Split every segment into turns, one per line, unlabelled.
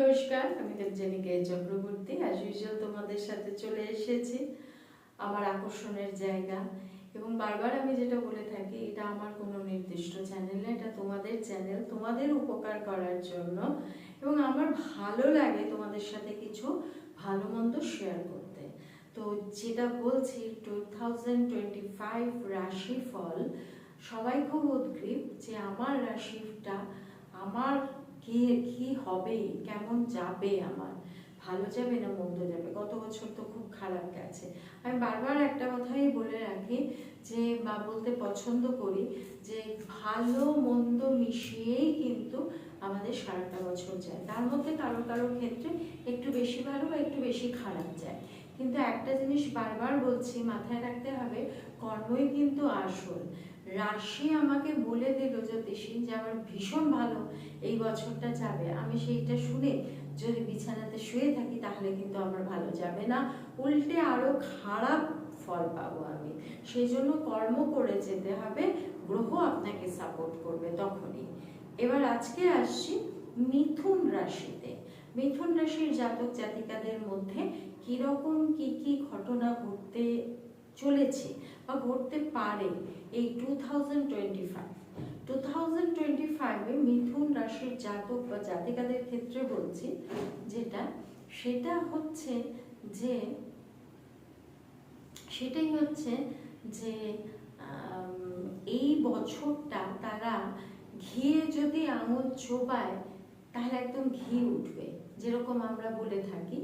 নমস্কার, আমি দেবজানিকা Chakraborty. As usual তোমাদের সাথে চলে এসেছি আমার আকর্ষণের জায়গা। এবং বারবার আমি যেটা বলে থাকি, এটা আমার কোনো নির্দিষ্ট চ্যানেল না, এটা তোমাদের চ্যানেল তোমাদের উপকার করার জন্য। এবং আমার ভালো লাগে তোমাদের সাথে কিছু ভালো মন্দ শেয়ার করতে। তো যেটা বলছি টু থাউজেন্ড টোয়েন্টি ফাইভ রাশিফল, সবাই খুব উদ্গ্রীব যে আমার রাশিটা আমার কি কি হবে? কেমন যাবে আমার? ভালো যাবে না মন্দ যাবে? গত বছর তো খুব খারাপ গেছে। আমি বারবার একটা কথাই বলে রাখি যে, বা বলতে পছন্দ করি যে, ভালো মন্দ মিশিয়েই কিন্তু আমাদের সারাটা বছর যায়। তার মধ্যে কারও কারও ক্ষেত্রে একটু বেশি ভালো বা একটু বেশি খারাপ যায়। কিন্তু একটা জিনিস বারবার বলছি, মাথায় রাখতে হবে কর্মই কিন্তু আসল। রাশি আমাকে বলে দিল জ্যোতিষী যে আমার ভীষণ ভালো, এই বছরটা যাবে। আমি সেইটা শুনে যদি বিছানাতে শুয়ে থাকি, তাহলে কিন্তু আমার ভালো যাবে না। উল্টে আরও খারাপ ফল পাবো আমি। সেই জন্য কর্ম করে যেতে হবে, গ্রহ আপনাকে সাপোর্ট করবে তখনই। এবার আজকে আসছি মিথুন রাশিতে। মিথুন রাশির জাতক জাতিকাদের মধ্যে কীরকম কি কি ঘটনা ঘটতে চলেছে বা ঘটতে পারে এই two thousand twenty five two thousand twenty ফাইভে মিথুন রাশির জাতক বা জাতিকাদের ক্ষেত্রে বলছি যেটা, সেটা হচ্ছে যে, সেটাই হচ্ছে যে এই বছরটা তারা ঘিয়ে যদি আঙুল চোবায় তাহলে একদম ঘি উঠবে, যেরকম আমরা বলে থাকি,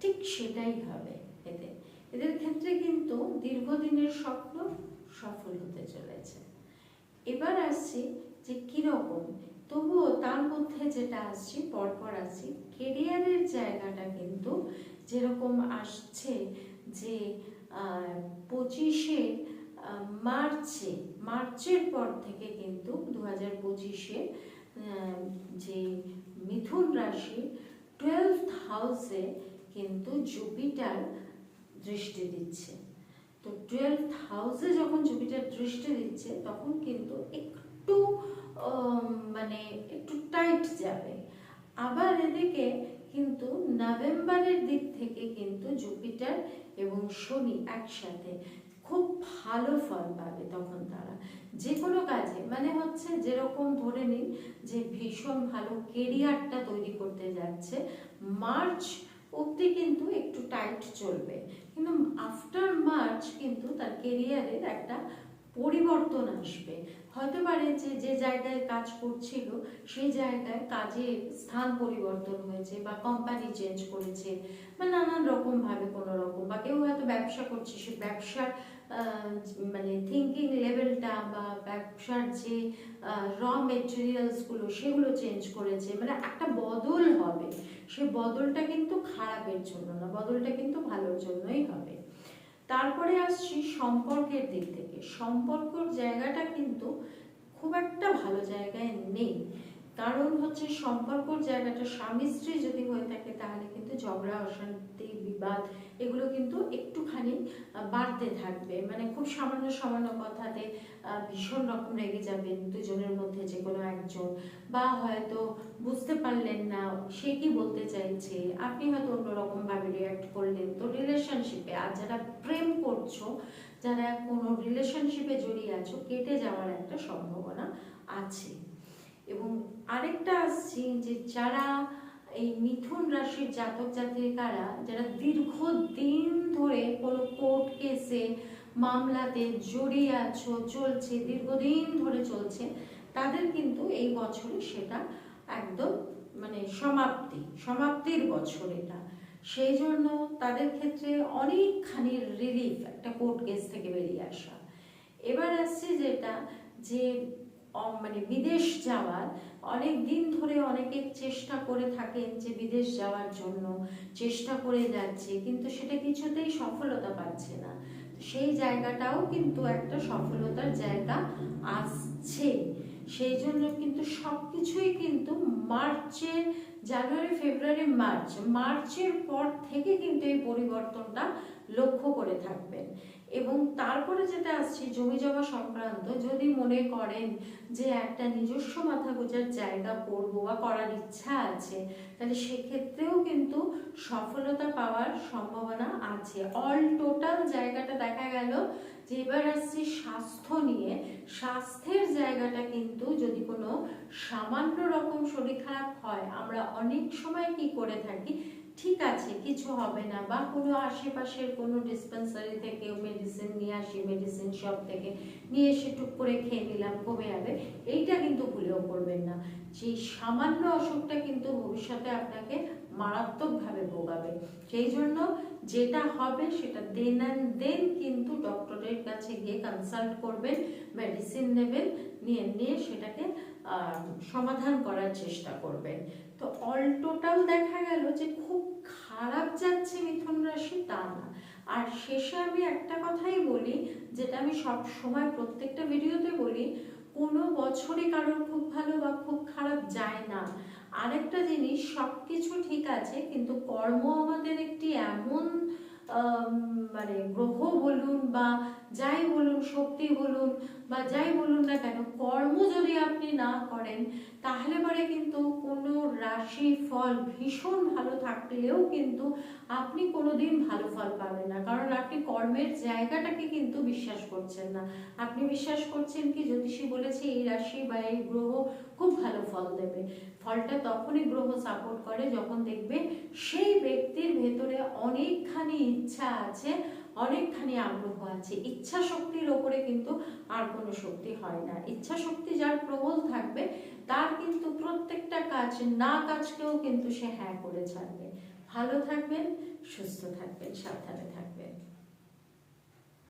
ঠিক সেটাই হবে এতে। এদের ক্ষেত্রে কিন্তু দীর্ঘদিনের স্বপ্ন সফল হতে চলেছে। এবার আসছি যে কীরকম, তবুও তার মধ্যে যেটা আসছি, পরপর আসছি, কেরিয়ারের জায়গাটা কিন্তু যেরকম আসছে যে পঁচিশে মার্চে, মার্চের পর থেকে কিন্তু দু হাজার পঁচিশে যে মিথুন রাশি টুয়েলভ হাউসে কিন্তু জুপিটার দৃষ্টি দিচ্ছে। তো টুয়েলভ হাউসে যখন জুপিটার দৃষ্টি দিচ্ছে, তখন কিন্তু একটু মানে একটু টাইট যাবে। আবার এদিকে কিন্তু নভেম্বরের দিক থেকে কিন্তু জুপিটার এবং শনি একসাথে ভালো ফল পাবে তখন তারা। যে কোনো কাজে মানে হচ্ছে যেরকম ধরে নিন যে ভীষণ ভালো কেরিয়ারটা তৈরি করতে যাচ্ছে মার্চ অবধি কিন্তু একটু টাইট চলবে। কিন্তু আফটার মার্চ কিন্তু তার কেরিয়ারের একটা পরিবর্তন আসবে। হতে পারে যে যে জায়গায় কাজ করছিল, সেই জায়গায় কাজের স্থান পরিবর্তন হয়েছে বা কোম্পানি চেঞ্জ করেছে, বা নানান রকম ভাবে কোনো রকম, বা কেউ হয়তো ব্যবসা করছে, সে ব্যবসার মানে থিঙ্কিং লেভেলটা বা ব্যবসার যে র মেটেরিয়ালসগুলো সেগুলো চেঞ্জ করেছে। মানে একটা বদল হবে। সে বদলটা কিন্তু খারাপের জন্য না, বদলটা কিন্তু ভালোর জন্যই হবে। তারপরে আসছি সম্পর্কের দিক থেকে। সম্পর্কর জায়গাটা কিন্তু খুব একটা ভালো জায়গায় নেই। কারণ হচ্ছে সম্পর্কর জায়গাটা, স্বামী স্ত্রী যদি হয়ে থাকে তাহলে কিন্তু ঝগড়া, অশান্তি, বিবাদ এগুলো কিন্তু একটুখানি বাড়তে থাকবে। মানে খুব সামান্য সামান্য কথাতে ভীষণ রকম রেগে যাবেন দুজনের মধ্যে যে কোনো একজন। বা হয়তো বুঝতে পারলেন না, সে কি বলতে চাইছে, আপনি হয়তো অন্যরকম ভাবে রিয়াক্ট করলেন। তো রিলেশনশিপে আর যারা প্রেম করছ, যারা কোনো রিলেশনশিপে জড়িয়ে আছো, কেটে যাওয়ার একটা সম্ভাবনা আছে। এবং আরেকটা আসছি যে যারা এই মিথুন রাশির জাতক জাতিকারা, যারা দীর্ঘদিন ধরে কোনো কোর্ট কেসে মামলাতে জড়িয়ে আছো, চলছে, দীর্ঘদিন ধরে চলছে, তাদের কিন্তু এই বছরে সেটা একদম মানে সমাপ্তি, সমাপ্তির বছর এটা। সেই জন্য তাদের ক্ষেত্রে অনেকখানি রিলিফ একটা কোর্ট কেস থেকে বেরিয়ে আসা। এবার আসছে যেটা যে মানে বিদেশ যাওয়ার অনেক দিন ধরে অনেকে চেষ্টা করে থাকেন যে বিদেশ যাওয়ার জন্য, চেষ্টা করে যাচ্ছে, কিন্তু সেটা কিছুতেই সফলতা পাচ্ছে না। সেই জায়গাটাও কিন্তু একটা সফলতার জায়গা আসছে। সেই জন্য কিন্তু সবকিছুই কিন্তু মার্চে, জানুয়ারি, ফেব্রুয়ারি, মার্চ, মার্চের পর থেকে কিন্তু এই পরিবর্তনটা লক্ষ্য করে থাকবেন। এবং তারপরে যেটা আসছে, জমি জমা সংক্রান্ত, যদি মনে করেন যে একটা নিজস্ব মাথা গোজার জায়গা করব বা করার ইচ্ছা আছে, তাহলে সেক্ষেত্রেও কিন্তু সফলতা পাওয়ার সম্ভাবনা আছে। অল টোটাল জায়গাটা দেখা গেল যে এবার আসছে স্বাস্থ্য নিয়ে। স্বাস্থ্যের জায়গাটা কিন্তু যদি কোনো সামান্য রকম শরীর খারাপ হয়, আমরা অনেক সময় কি করে থাকি ঠিক আছে, কিছু হবে না বা কোনো আশেপাশের কোনো ডিসপেন্সারি থেকে মেডিসিন নিয়ে আসি মেডিসিন শপ থেকে নিয়ে এসে টুক করে খেয়ে নিলাম, কমে যাবে। এইটা কিন্তু ভুলেও করবেন না। সেই সামান্য অসুখটা কিন্তু ভবিষ্যতে আপনাকে মারাত্মকভাবে ভোগাবে। সেই জন্য যেটা হবে সেটা দেন অ্যান্ড দেন কিন্তু ডক্টরের কাছে গিয়ে কনসাল্ট করবেন মেডিসিন নেবেন, নিয়ে নিয়ে সেটাকে সমাধান করার চেষ্টা করবেন। তো অল টোটাল দেখা গেল যে খুব খারাপ যাচ্ছে মিথুন রাশি তা না। আর শেষে আমি একটা কথাই বলি, যেটা আমি সব সময় প্রত্যেকটা ভিডিওতে বলি, কোনো বছরই কারোর খুব ভালো বা খুব খারাপ যায় না। আরেকটা জিনিস সব কিছু ঠিক আছে, কিন্তু কর্ম আমাদের একটি এমন মানে গ্রহ বলুন বা যাই বলুন, শক্তি বলুন বা যাই বলুন না কেন, কর্ম যদি আপনি না করেন, তাহলে পরে রাশি ফল ভীষণ ভালো থাকলেও কিন্তু আপনি কোনোদিন ভালো ফল পাবেন না। কারণ আপনি কর্মের জায়গাটাকে কিন্তু বিশ্বাস করছেন না। আপনি বিশ্বাস করছেন কি, জ্যোতিষী বলেছে এই রাশি বা এই গ্রহ খুব ভালো ফল দেবে। ফলটা তখনই গ্রহ সাপোর্ট করে যখন দেখবে সেই ব্যক্তির ভেতরে অনেকখানি ইচ্ছা আছে অনেকখানি আগ্রহ আছে। ইচ্ছা শক্তির ওপরে কিন্তু আর কোনো শক্তি হয় না। ইচ্ছা শক্তি যার প্রবল থাকবে, তার কিন্তু প্রত্যেকটা কাজ না কাজকেও কিন্তু সে হ্যাঁ করে ছাড়বে। ভালো থাকবেন, সুস্থ থাকবেন, সাবধানে থাকবেন।